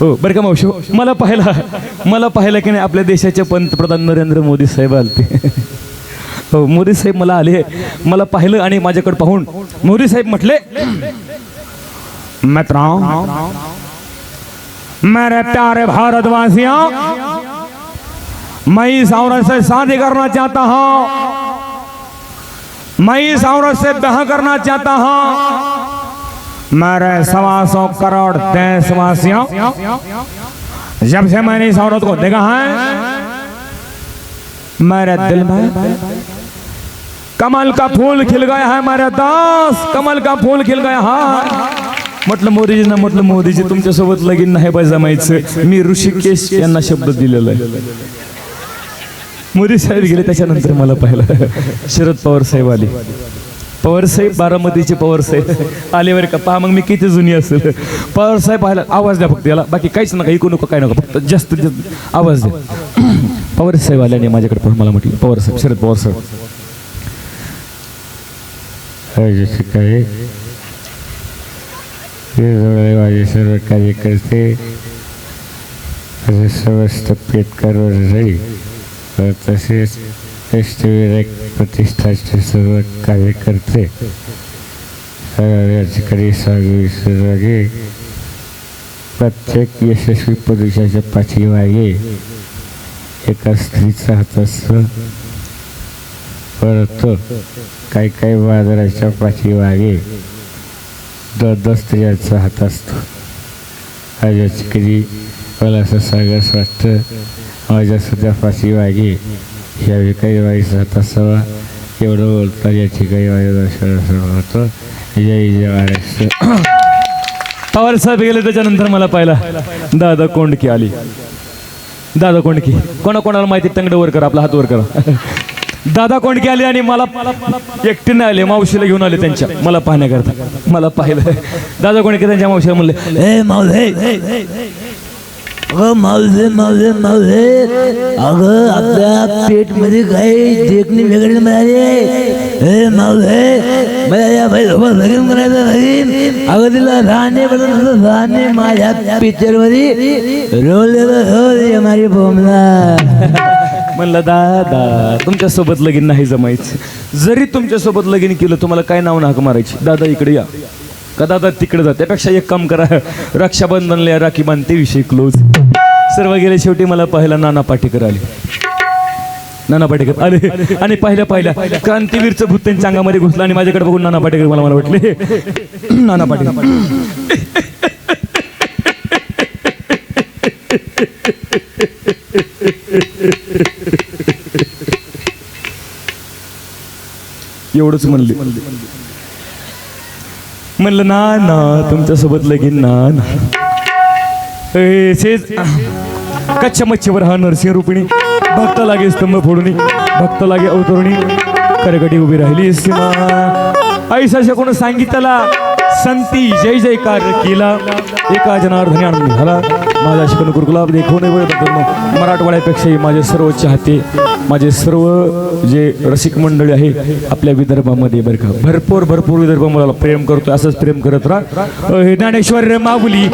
हो. बरं का मावशी? मला पाहिला मला पाहिलं की नाही आपल्या देशाचे पंतप्रधान नरेंद्र मोदी साहेब आलते. हो मोदी साहेब मला आले. मला पाहिलं आणि माझ्याकडे पाहून मोदी साहेब म्हटले मित्रांनो मेरे प्यारे भारतवासियों मैं इस औरत से शादी करना चाहता हूँ। मैं इस औरत से ब्याह करना चाहता हूँ। मेरे सवा सौ करोड़ देशवासियों। जब से मैंने इस औरत को देखा है मेरे दिल में कमल का फूल खिल गया है मेरे दास कमल का फूल खिल गया है। म्हटलं मोदीजींना म्हटलं मोदीजी तुमच्यासोबत लगीन नाही पाहिजे जमायचं। मी ऋषिकेश यांना शब्द दिलेला। आहे मोदी साहेब गेले त्याच्यानंतर मला पाहिलं शरद पवार साहेब आले। पवार साहेब बारामतीचे पवार साहेब. आले बरं का. पहा मग मी किती जुनी असेल. पवार साहेब पाहिला आवाज द्या फक्त याला. बाकी काहीच नका ऐकू नको काय नका. फक्त जास्त जास्त आवाज द्या. पवार साहेब आल्याने माझ्याकडे पाहून मला म्हटलं पवार साहेब शरद पवार साहेब. काही माझे सर्व कार्यकर्ते तसेच पेटकर तसेच अष्टविनायक प्रतिष्ठानचे सर्व कार्यकर्ते सर्व या सहभागी प्रत्येक यशस्वी पुरुषाच्या पाठीमागे एका स्त्रीचा हात परत काही काही बाजाराच्या पाठीमागे दोन दोन स्त्रियांचा हात असतो. माझ्या कधी मला असं सांगायचं वाटतं माझ्यासुद्धा पाठीमागे या काही बाईचा हात एवढं बोलता या ठिकाणी माझ्या होतं. जय जय महाराष्ट्र. पवार साहेब गेले त्याच्यानंतर मला पाहिला. दादा कोंडकी आली. दादा कोंडकी. कोणा कोणाला माहिती? तंगड वर करा आपला हात वर करा. दादा कोंडकी आली आणि मला एकटीने आले मावशीला घेऊन आले त्यांच्या. मला पाहण्याकरता. मला पाहिलं. दादा कोंडकी त्यांच्या मावशीला म्हणले ए मावले अगं मावले मावले मावले अगं आपल्या पेटमध्ये काही देखणी वेगळी मिळाली हे मावले मला या बाई सोबत लगीन करायचं लगीन. अगं तिला राणे बदल राणे माझ्या पिक्चरमध्ये रोलेलं हो मारी बोमला. म्हणलं दादा तुमच्यासोबत लगीन नाही जमायचं. जरी तुमच्यासोबत लगीन केलं तुम्हाला काय नाव नाक मारायची? दादा इकडे या. का दादा तिकडे जा. त्यापेक्षा एक काम करा. रक्षाबंधनला राखी बांधते विषय क्लोज सर्व गेले शेवटी मला पाहिला नाना पाटेकर आले. नाना पाटेकर आले. आणि पाहिल्या पाहिल्या क्रांतीवीरचं भूत त्यांच्या अंगामध्ये घुसलं आणि माझ्याकडे बघून नाना पाटेकर मला मला वाटले. नाना पाटेकर. एवढंच म्हणले. म्हणलं ना ना तुमच्यासोबत लगीन ना ना कच्च्या मच्छीवर हा नरसिंह रुपिणी भक्त लागे स्तंभ फोडून. भक्त लागे अवतरुणी. करगडी उभी राहिली ऐसा शकून सांगितला? संती जय जयकार केला. एका जनार्दनी आनंद झाला. माझा शिकण गुरुकुलाब देखून मराठवाड्यापेक्षाही माझे सर्व चाहते माझे सर्व जे रसिक मंडळी आहे आपल्या विदर्भामध्ये बरं का. भरपूर भरपूर विदर्भ मला प्रेम करतो असंच प्रेम करत राहा. ज्ञानेश्वर माऊली